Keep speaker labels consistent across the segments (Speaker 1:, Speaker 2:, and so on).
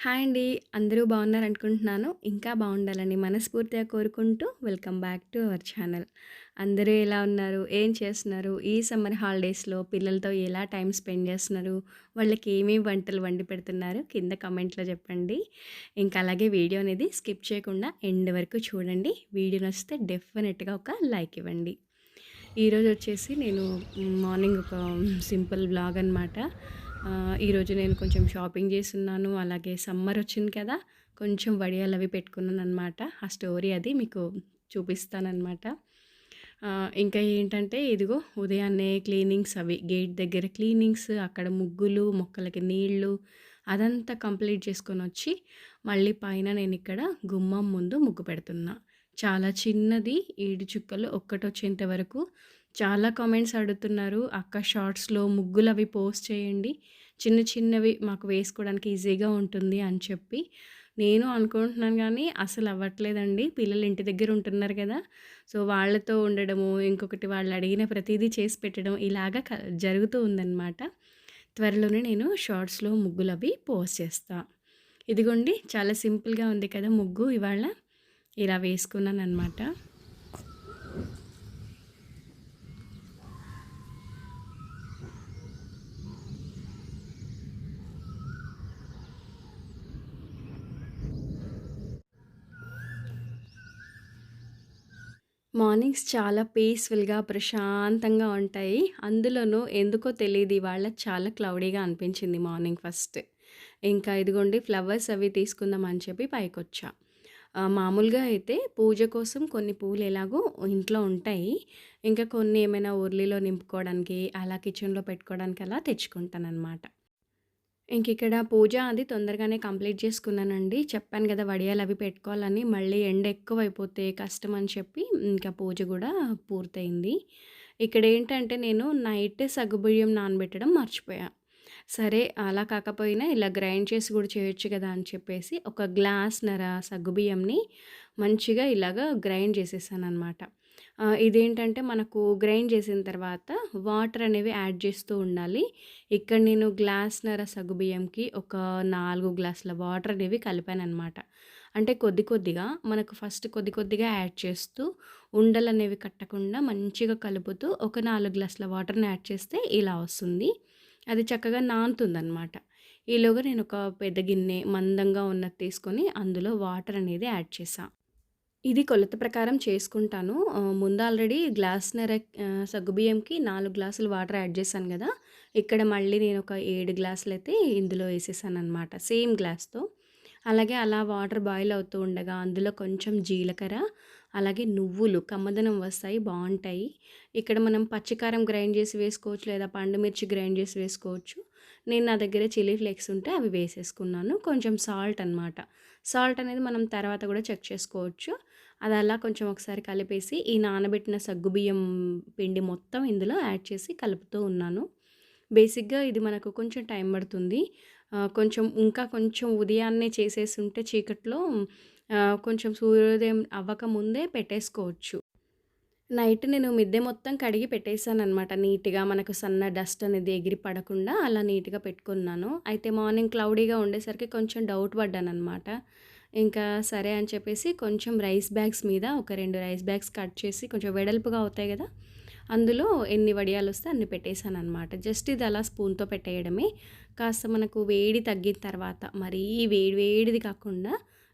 Speaker 1: Hi అండి. అందరూ బాగున్నారనుకుంటున్నాను. ఇంకా బాగుండాలని మనస్ఫూర్తిగా కోరుకుంటూ welcome back to our channel. అందరూ ఎలా ఉన్నారు? ఏం చేస్తున్నారు? ఈ సమ్మర్ హాలిడేస్‌లో పిల్లలతో ఎలా టైం స్పెండ్ చేస్తున్నారు? వాళ్ళకి ఏమేమి వంటలు వండి పెడుతున్నారు? కింద కమెంట్లో చెప్పండి. ఇంకా అలాగే వీడియో అనేది స్కిప్ చేయకుండా ఎండ్ వరకు చూడండి. వీడియో నచ్చితే డెఫినెట్‌గా ఒక లైక్ ఇవ్వండి. ఈరోజు వచ్చేసి నేను మార్నింగ్ ఒక సింపుల్ వ్లాగ్ అనమాట. ఈరోజు నేను కొంచెం షాపింగ్ చేస్తున్నాను అలాగే సమ్మర్ వచ్చింది కదా! కొంచెం వడియాలు అవి పెట్టుకున్నాననమాట. ఆ స్టోరీ అది మీకు చూపిస్తానమాట ఇంకా ఏంటంటే ఇదిగో ఉదయాన్నే క్లీనింగ్స్ అవి గేట్ దగ్గర క్లీనింగ్స్, అక్కడ ముగ్గులు, మొక్కలకి నీళ్ళు అదంతా కంప్లీట్ చేసుకొని వచ్చి మళ్ళీ పైన నేను ఇక్కడ గుమ్మం ముందు ముగ్గు పెడుతున్నా. చాలా చిన్నది ఏడు చుక్కలు ఒక్కటొచ్చేంత వరకు చాలా కామెంట్స్ అడుగుతున్నారు. అక్క షార్ట్స్‌లో ముగ్గులవి పోస్ట్ చేయండి. చిన్న చిన్నవి మాకు వేసుకోవడానికి ఈజీగా ఉంటుంది అని చెప్పి. నేను అనుకుంటున్నాను కానీ అసలు అవ్వట్లేదండి. పిల్లలు ఇంటి దగ్గర ఉంటున్నారు కదా! సో, వాళ్ళతో ఉండడము, ఇంకొకటి వాళ్ళు అడిగిన ప్రతిదీ చేసి పెట్టడం ఇలాగా జరుగుతూ ఉందనమాట. త్వరలోనే నేను షార్ట్స్‌లో ముగ్గులవి పోస్ట్ చేస్తాను ఇదిగోండి చాలా సింపుల్‌గా ఉంది కదా ముగ్గు ఇవాళ. ఇలా వేసుకున్నాను అనమాట మార్నింగ్స్ చాలా పీస్‌ఫుల్‌గా, ప్రశాంతంగా ఉంటాయి. అందులోనూ ఎందుకో తెలియదు ఇవాళ చాలా క్లౌడీగా అనిపించింది మార్నింగ్ ఫస్ట్. ఇంకా ఇదిగోండి ఫ్లవర్స్ అవి తీసుకుందాం అని చెప్పి పైకొచ్చా. వచ్చా మామూలుగా అయితే పూజ కోసం కొన్ని పూలు ఎలాగో ఇంట్లో ఉంటాయి. ఇంకా కొన్ని ఏమైనా ఉర్లీలో నింపుకోవడానికి, అలా కిచెన్‌లో పెట్టుకోవడానికి అలా తెచ్చుకుంటాననమాట. ఇంకిక్కడ పూజ అది తొందరగానే కంప్లీట్ చేసుకున్నానండి. చెప్పాను కదా వడియాలు అవి పెట్టుకోవాలని. మళ్ళీ ఎండ ఎక్కువైపోతే కష్టం అని చెప్పి ఇంకా పూజ కూడా పూర్తయింది. ఇక్కడ ఏంటంటే నేను నైట్ సగ్గుబియ్యం నానబెట్టడం మర్చిపోయా. సరే అలా కాకపోయినా ఇలా గ్రైండ్ చేసి కూడా చేయొచ్చు కదా అని చెప్పేసి ఒక గ్లాస్ నర సగ్గుబియ్యంని మంచిగా ఇలాగా గ్రైండ్ చేసేసాను అనమాట ఇదేంటంటే మనకు గ్రైండ్ చేసిన తర్వాత వాటర్ అనేవి యాడ్ చేస్తూ ఉండాలి. ఇక్కడ నేను గ్లాస్నర సగ్గుబియ్యంకి ఒక నాలుగు గ్లాసుల వాటర్ అనేవి కలిపాను అనమాట అంటే కొద్ది కొద్దిగా మనకు ఫస్ట్ కొద్ది కొద్దిగా యాడ్ చేస్తూ ఉండలు అనేవి కట్టకుండా మంచిగా కలుపుతూ ఒక నాలుగు గ్లాసుల వాటర్‌ని యాడ్ చేస్తే ఇలా వస్తుంది. అది చక్కగా నానుతుందనమాట. ఈలోగా నేను ఒక పెద్ద గిన్నె మందంగా ఉన్నది తీసుకొని అందులో వాటర్ అనేది యాడ్ చేసాను ఇది కొలత ప్రకారం చేసుకుంటాను. ముందు ఆల్రెడీ గ్లాస్నర సగ్గుబియ్యంకి నాలుగు గ్లాసులు వాటర్ యాడ్ చేశాను కదా ఇక్కడ మళ్ళీ నేను ఒక 7 గ్లాసులైతే ఇందులో ఏసేసాననమాట సేమ్ గ్లాస్‌తో. అలాగే అలా వాటర్ బాయిల్ అవుతూ ఉండగా అందులో కొంచెం జీలకర్ర, అలాగే నువ్వులు కమ్మదనం వస్తాయి బాగుంటాయి ఇక్కడ మనం పచ్చికారం గ్రైండ్ చేసి వేసుకోవచ్చు లేదా పండు మిర్చి గ్రైండ్ చేసి వేసుకోవచ్చు. నేను నా దగ్గర చిల్లీ ఫ్లేక్స్ ఉంటే అవి వేసేసుకున్నాను. కొంచెం సాల్ట్ అనమాట. సాల్ట్ అనేది మనం తర్వాత కూడా చెక్ చేసుకోవచ్చు. అది అలా కొంచెం ఒకసారి కలిపేసి ఈ నానబెట్టిన సగ్గుబియ్యం పిండి మొత్తం ఇందులో యాడ్ చేసి కలుపుతూ ఉన్నాను. బేసిక్‌గా ఇది మనకు కొంచెం టైం పడుతుంది. కొంచెం ఇంకా కొంచెం ఉదయాన్నే చేసేసుంటే చీకట్లో కొంచెం సూర్యోదయం అవ్వకముందే పెట్టేసుకోవచ్చు. నైట్ నేను మిద్దె మొత్తం కడిగి పెట్టేసాననమాట నీట్‌గా. మనకు సన్న డస్ట్ అనేది ఎగిరి పడకుండా అలా నీట్‌గా పెట్టుకున్నాను. అయితే మార్నింగ్ క్లౌడీగా ఉండేసరికి కొంచెం డౌట్ పడ్డాననమాట. ఇంకా సరే అని చెప్పేసి కొంచెం రైస్ బ్యాగ్స్ మీద ఒక రెండు రైస్ బ్యాగ్స్ కట్ చేసి కొంచెం వెడల్పుగా అవుతాయి కదా అందులో ఎన్ని వడియాలు వస్తే అన్ని పెట్టేసాననమాట. జస్ట్ ఇది అలా స్పూన్‌తో పెట్టేయడమే. కాస్త మనకు వేడి తగ్గిన తర్వాత మరీ వేడి వేడిది కాకుండా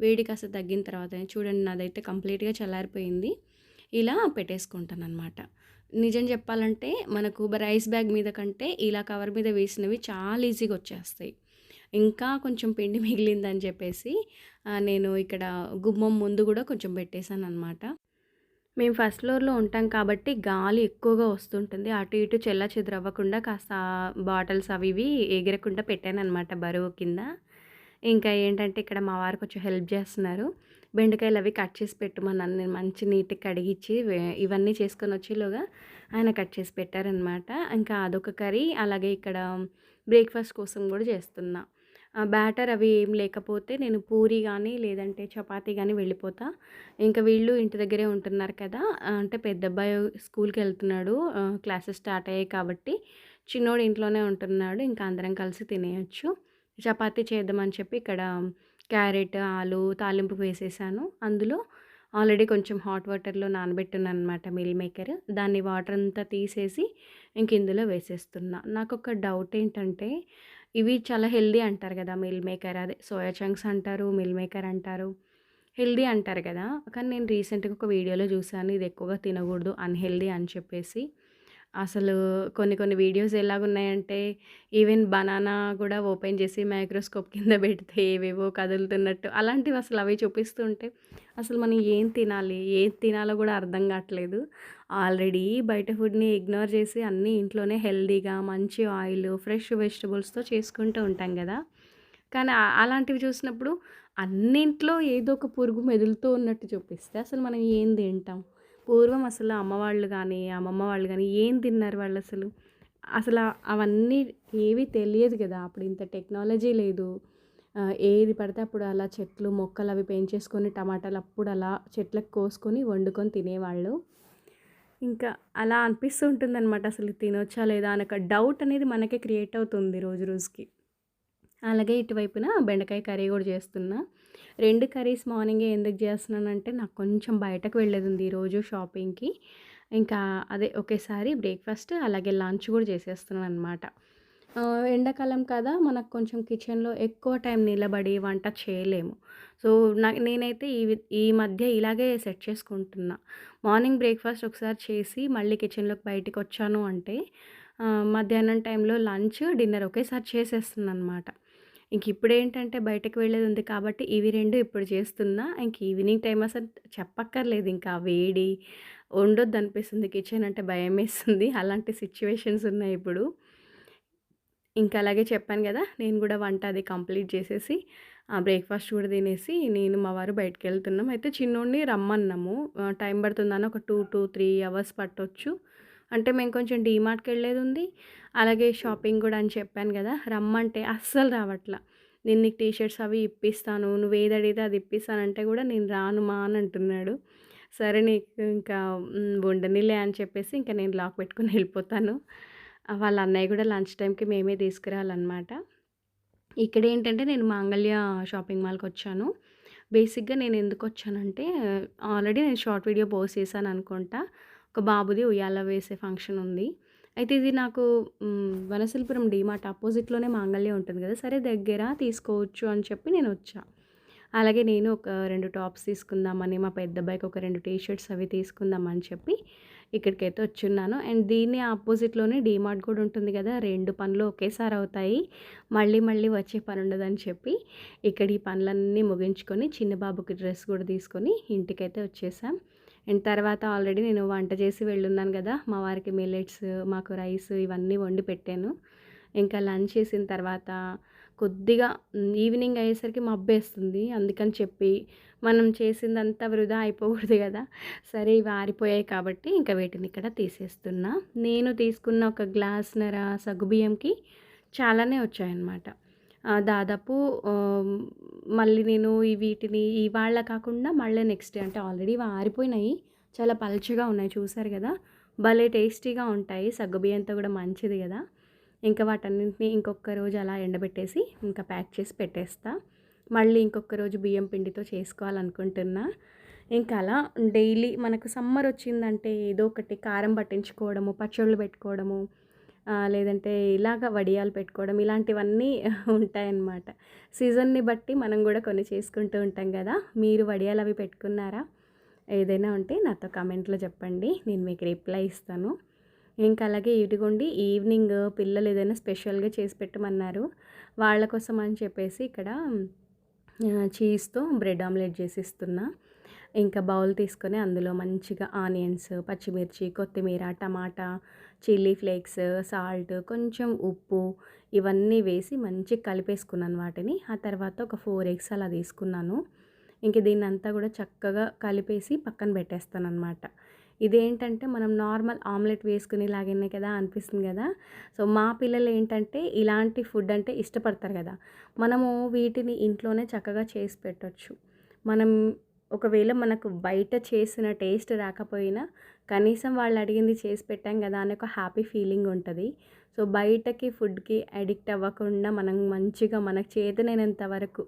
Speaker 1: వేడి కాస్త తగ్గిన తర్వాత చూడండి నాదైతే కంప్లీట్‌గా చల్లారిపోయింది. ఇలా పెట్టేసుకుంటాననమాట. నిజం చెప్పాలంటే మనకు రైస్ బ్యాగ్ మీద కంటే ఇలా కవర్ మీద వేసినవి చాలా ఈజీగా వచ్చేస్తాయి. ఇంకా కొంచెం పిండి మిగిలిందని చెప్పేసి నేను ఇక్కడ గుమ్మం ముందు కూడా కొంచెం పెట్టేసాననమాట. మేము ఫస్ట్ ఫ్లోర్‌లో ఉంటాం కాబట్టి గాలి ఎక్కువగా వస్తుంటుంది. అటు ఇటు చెల్లాచెదురవ్వకుండా కాస్త బాటిల్స్ అవి ఇవి ఎగరకుండా పెట్టాననమాట బరువు కింద. ఇంకా ఏంటంటే ఇక్కడ మా వారు కొంచెం హెల్ప్ చేస్తున్నారు. బెండకాయలు అవి కట్ చేసి పెట్టమన్నాను. నేను మంచి నీట్‌గా కడిగిచ్చి ఇవన్నీ చేసుకొని వచ్చేలోగా ఆయన కట్ చేసి పెట్టారనమాట. ఇంకా అదొక కర్రీ అలాగే ఇక్కడ బ్రేక్‌ఫాస్ట్ కోసం కూడా చేస్తున్నా. బ్యాటర్ అవి ఏం లేకపోతే నేను పూరి కానీ లేదంటే చపాతీ కానీ వెళ్ళిపోతా. ఇంకా వీళ్ళు ఇంటి దగ్గరే ఉంటున్నారు కదా! అంటే పెద్ద అబ్బాయి స్కూల్కి వెళ్తున్నాడు క్లాసెస్ స్టార్ట్ అయ్యాయి కాబట్టి చిన్నోడు ఇంట్లోనే ఉంటున్నాడు. ఇంకా అందరం కలిసి తినేయొచ్చు. చపాతీ చేద్దామని చెప్పి ఇక్కడ క్యారెట్, ఆలు తాలింపు వేసేసాను. అందులో ఆల్రెడీ కొంచెం హాట్ వాటర్‌లో నానబెట్టున్నాననమాట మిల్ మేకర్. దాన్ని వాటర్ అంతా తీసేసి ఇంక ఇందులో వేసేస్తున్నా. ఒక డౌట్ ఏంటంటే ఇవి చాలా హెల్దీ అంటారు కదా! మిల్ మేకర్ అదే సోయా చంక్స్ అంటారు, మిల్ మేకర్ అంటారు. హెల్దీ అంటారు కదా! కానీ నేను రీసెంట్‌గా ఒక వీడియోలో చూసాను ఇది ఎక్కువగా తినకూడదు అన్హెల్దీ అని చెప్పేసి. అసలు కొన్ని కొన్ని వీడియోస్ ఎలాగున్నాయంటే ఈవెన్ బనానా కూడా ఓపెన్ చేసి మైక్రోస్కోప్ కింద పెడితే ఏవేవో కదులుతున్నట్టు అలాంటివి అసలు అవి చూపిస్తుంటే అసలు మనం ఏం తినాలి? ఏం తినాలో కూడా అర్థం కావట్లేదు. ఆల్రెడీ బయట ఫుడ్‌ని ఇగ్నోర్ చేసి అన్నీ ఇంట్లోనే హెల్దీగా మంచి ఆయిల్, ఫ్రెష్ వెజిటబుల్స్‌తో చేసుకుంటూ ఉంటాం కదా! కానీ అలాంటివి చూసినప్పుడు అన్నింట్లో ఏదో ఒక పురుగు మెదులుతూ ఉన్నట్టు చూపిస్తే అసలు మనం ఏం తింటాం? పూర్వం అసలు అమ్మవాళ్ళు కానీ అమ్మమ్మ వాళ్ళు కానీ ఏం తిన్నారు వాళ్ళు అసలు అసలు అవన్నీ ఏవి తెలియదు కదా అప్పుడు ఇంత టెక్నాలజీ లేదు. ఏది పడితే అప్పుడు అలా చెట్లు, మొక్కలు అవి పెంచేసుకొని టమాటాలు అప్పుడు అలా చెట్లకు కోసుకొని వండుకొని తినేవాళ్ళు. ఇంకా అలా అనిపిస్తూ ఉంటుందనమాట అసలు తినొచ్చా లేదా అనక డౌట్ అనేది మనకే క్రియేట్ అవుతుంది రోజు రోజుకి. అలాగే ఇటువైపున బెండకాయ కర్రీ కూడా చేస్తున్నా. రెండు కర్రీస్ మార్నింగే ఎందుకు చేస్తున్నానంటే నాకు కొంచెం బయటకు వెళ్ళేది ఉంది ఈరోజు షాపింగ్‌కి. ఇంకా అదే ఒకేసారి బ్రేక్‌ఫాస్ట్ అలాగే లంచ్ కూడా చేసేస్తున్నాను అనమాట ఎండాకాలం కదా! మనకు కొంచెం కిచెన్‌లో ఎక్కువ టైం నిలబడి వంట చేయలేము. సో, నా నేనైతే ఈ ఈ మధ్య ఇలాగే సెట్ చేసుకుంటున్నా. మార్నింగ్ బ్రేక్‌ఫాస్ట్ ఒకసారి చేసి మళ్ళీ కిచెన్‌లోకి బయటికొచ్చాను అంటే మధ్యాహ్నం టైంలో లంచ్, డిన్నర్ ఒకేసారి చేసేస్తున్నాననమాట. ఇంక ఇప్పుడేంటంటే వెళ్ళేది ఉంది కాబట్టి ఇవి రెండు ఇప్పుడు చేస్తున్నా. ఇంక ఈవినింగ్ టైం అసలు చెప్పక్కర్లేదు ఇంకా వేడి ఉండొద్దు అనిపిస్తుంది కిచెన్ అంటే భయమేస్తుంది. అలాంటి సిచువేషన్స్ ఉన్నాయి ఇప్పుడు ఇంకా అలాగే చెప్పాను కదా నేను కూడా వంట అది కంప్లీట్ చేసేసి ఆ బ్రేక్‌ఫాస్ట్ కూడా తినేసి నేను మా వారు బయటికెళ్తున్నాం. అయితే చిన్నోడిని రమ్మన్నాము. టైం పడుతుందని ఒక 2-3 అవర్స్ పట్టొచ్చు. అంటే మేము కొంచెం డీమార్ట్కి వెళ్ళేది ఉంది అలాగే షాపింగ్ కూడా అని చెప్పాను కదా రమ్మంటే అస్సలు రావట్లా నేను నీకు టీ షర్ట్స్ అవి ఇప్పిస్తాను. నువ్వేది అడిగితే అది ఇప్పిస్తానంటే కూడా నేను రాను మా అని అంటున్నాడు. సరే నీకు ఇంకా ఉండనిలే అని చెప్పేసి ఇంకా నేను లాక్ పెట్టుకుని వెళ్ళిపోతాను. వాళ్ళ అన్నయ్య కూడా లంచ్ టైంకి మేమే తీసుకురావాలనమాట. ఇక్కడేంటంటే నేను మాంగళ్య షాపింగ్ మాల్కి వచ్చాను బేసిక్‌గా నేను ఎందుకు వచ్చానంటే ఆల్రెడీ నేను షార్ట్ వీడియో పోస్ట్ చేశాననుకుంటా. ఒక బాబుది ఉయ్యాల వేసే ఫంక్షన్ ఉంది. అయితే ఇది నాకు వనశిల్పురం డీమార్ట్ ఆపోజిట్లోనే మాంగళ్యం ఉంటుంది కదా సరే దగ్గర తీసుకోవచ్చు అని చెప్పి నేను వచ్చా అలాగే నేను ఒక రెండు టాప్స్ తీసుకుందామని, మా పెద్దబ్బాయికి ఒక రెండు టీ షర్ట్స్ అవి తీసుకుందామని చెప్పి ఇక్కడికైతే వచ్చున్నాను. అండ్ దీన్ని ఆపోజిట్లోనే డీమార్ట్ కూడా ఉంటుంది కదా రెండు పనులు ఒకేసారి అవుతాయి. మళ్ళీ మళ్ళీ వచ్చే పని ఉండదని చెప్పి ఇక్కడ ఈ పనులన్నీ ముగించుకొని చిన్న బాబుకి డ్రెస్ కూడా తీసుకొని ఇంటికైతే వచ్చేసాం. అండ్ తర్వాత ఆల్రెడీ నేను వంట చేసి వెళ్ళున్నాను కదా మా వారికి మిల్లెట్స్, మాకు రైస్ ఇవన్నీ వండి పెట్టాను. ఇంకా లంచ్ చేసిన తర్వాత కొద్దిగా ఈవినింగ్ అయ్యేసరికి మబ్బేస్తుంది. అందుకని చెప్పి మనం చేసిందంతా వృధా అయిపోకూడదు కదా సరే ఇవి ఆరిపోయాయి కాబట్టి ఇంకా వీటిని ఇక్కడ తీసేస్తున్నా. నేను తీసుకున్న ఒక గ్లాస్‌న్నర సగ్గుబియ్యంకి చాలానే వచ్చాయన్నమాట. దాదాపు మళ్ళీ నేను ఈ వీటిని ఇవాళ కాకుండా మళ్ళీ నెక్స్ట్ డే అంటే ఆల్రెడీ ఆరిపోయినాయి. చాలా పలుచగా ఉన్నాయి చూసారు కదా భలే టేస్టీగా ఉంటాయి. సగ్గుబియ్యంతో కూడా మంచిది కదా ఇంకా వాటన్నింటిని ఇంకొక రోజు అలా ఎండబెట్టేసి ఇంకా ప్యాక్ చేసి పెట్టేస్తా. మళ్ళీ ఇంకొక రోజు బియ్యం పిండితో చేసుకోవాలనుకుంటున్నా. ఇంకా అలా డైలీ మనకు సమ్మర్ వచ్చిందంటే ఏదో ఒకటి కారం పట్టించుకోవడము, పచ్చళ్ళు పెట్టుకోవడము, లేదంటే ఇలాగ వడియాలు పెట్టుకోవడం ఇలాంటివన్నీ ఉంటాయన్నమాట. సీజన్‌ని బట్టి మనం కూడా కొన్ని చేసుకుంటూ ఉంటాం కదా మీరు వడియాలు అవి పెట్టుకున్నారా? ఏదైనా ఉంటే నాతో కమెంట్లో చెప్పండి. నేను మీకు రిప్లై ఇస్తాను. ఇంకా అలాగే ఇదిగోండి ఈవినింగ్ పిల్లలు ఏదైనా స్పెషల్‌గా చేసి పెట్టమన్నారు. వాళ్ళ కోసం అని చెప్పేసి ఇక్కడ చీజ్‌తో బ్రెడ్ ఆమ్లెట్ చేసిస్తున్నా. ఇంకా బౌల్ తీసుకొని అందులో మంచిగా ఆనియన్స్, పచ్చిమిర్చి, కొత్తిమీర, టమాటా, చిల్లీ ఫ్లేక్స్, సాల్ట్, కొంచెం ఉప్పు ఇవన్నీ వేసి మంచిగా కలిపేసుకున్నాను వాటిని. ఆ తర్వాత ఒక ఫోర్ ఎగ్స్ అలా తీసుకున్నాను. ఇంక దీన్నంతా కూడా చక్కగా కలిపేసి పక్కన పెట్టేస్తాననమాట. ఇదేంటంటే మనం నార్మల్ ఆమ్లెట్ వేసుకునేలాగానే కదా అనిపిస్తుంది కదా! సో, మా పిల్లలు ఏంటంటే ఇలాంటి ఫుడ్ అంటే ఇష్టపడతారు కదా! మనము వీటిని ఇంట్లోనే చక్కగా చేసి పెట్టచ్చు మనం ఒకవేళ మనకు బయట చేసిన టేస్ట్ రాకపోయినా కనీసం వాళ్ళు అడిగింది చేసి పెట్టాం కదా అని ఒక హ్యాపీ ఫీలింగ్ ఉంటుంది. సో, బయటకి ఫుడ్‌కి అడిక్ట్ అవ్వకుండా మనం మంచిగా మనకు చేతనైనంత వరకు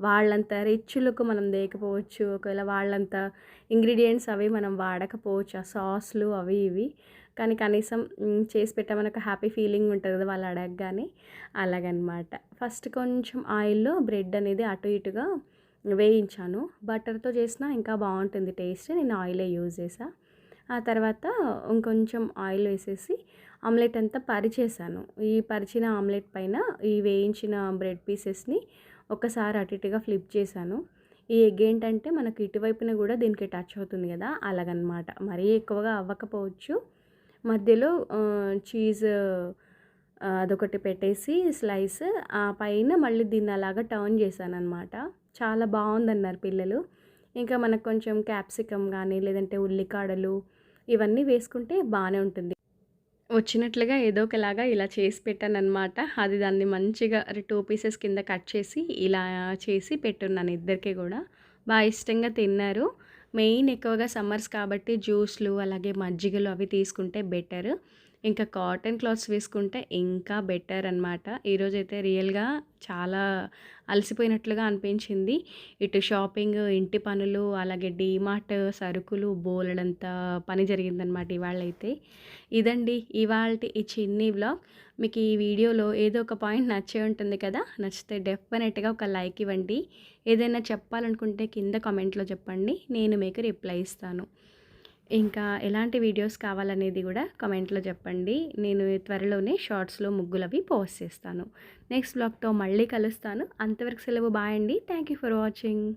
Speaker 1: వాళ్ళంత రిచ్లకు మనం దేకపోవచ్చు ఒకవేళ వాళ్ళంత ఇంగ్రీడియంట్స్ అవి మనం వాడకపోవచ్చు ఆ సాస్లు అవి ఇవి. కానీ కనీసం చేసి పెట్టామని ఒక హ్యాపీ ఫీలింగ్ ఉంటుంది కదా వాళ్ళు అడగగానే అలాగనమాట. ఫస్ట్ కొంచెం ఆయిల్లో బ్రెడ్ అనేది అటు ఇటుగా వేయించాను. బటర్తో చేసినా ఇంకా బాగుంటుంది టేస్ట్. నేను ఆయిలే యూజ్ చేసాను ఆ తర్వాత ఇంకొంచెం ఆయిల్ వేసేసి ఆమ్లెట్ అంతా పరిచేసాను. ఈ పరిచిన ఆమ్లెట్ పైన ఈ వేయించిన బ్రెడ్ పీసెస్ని ఒకసారి అటు ఇటుగా ఫ్లిప్ చేశాను. ఈ ఎగ్ ఏంటంటే మనకు ఇటువైపున కూడా దీనికి టచ్ అవుతుంది కదా అలాగనమాట. మరీ ఎక్కువగా అవ్వకపోవచ్చు. మధ్యలో చీజ్ అదొకటి పెట్టేసి స్లైస్ ఆ పైన మళ్ళీ దీన్ని అలాగా టర్న్ చేశాను అనమాట చాలా బాగుందన్నారు పిల్లలు. ఇంకా మనకు కొంచెం క్యాప్సికమ్ కానీ లేదంటే ఉల్లికాడలు ఇవన్నీ వేసుకుంటే బాగానే ఉంటుంది. వచ్చినట్లుగా ఏదో ఒకలాగా ఇలా చేసి పెట్టాను అనమాట అది దాన్ని మంచిగా టూ పీసెస్ కింద కట్ చేసి ఇలా చేసి పెట్టున్నాను ఇద్దరికి కూడా. బాగా ఇష్టంగా తిన్నారు. మెయిన్ ఎక్కువగా సమ్మర్స్ కాబట్టి జ్యూస్లు అలాగే మజ్జిగలు అవి తీసుకుంటే బెటర్. ఇంకా కాటన్ క్లాత్స్ వేసుకుంటే ఇంకా బెటర్ అనమాట ఈరోజైతే రియల్గా చాలా అలసిపోయినట్లుగా అనిపించింది. ఇటు షాపింగ్ ఇంటి పనులు అలాగే డీమార్ట్ సరుకులు బోలెడంత పని జరిగిందనమాట ఇవాళ అయితే ఇదండి ఇవాళ ఈ చిన్ని వ్లాగ్. మీకు ఈ వీడియోలో ఏదో ఒక పాయింట్ నచ్చే ఉంటుంది కదా నచ్చితే డెఫినెట్గా ఒక లైక్ ఇవ్వండి. ఏదైనా చెప్పాలనుకుంటే కింద కామెంట్లో చెప్పండి. నేను మీకు రిప్లై ఇస్తాను. ఇంకా ఎలాంటి వీడియోస్ కావాలనేది కూడా కామెంట్లో చెప్పండి. నేను త్వరలోనే షార్ట్స్లో ముగ్గులవి పోస్ట్ చేస్తాను. నెక్స్ట్ బ్లాగ్తో మళ్ళీ కలుస్తాను. అంతవరకు సెలవు బాయ్ అండి. Thank you for watching.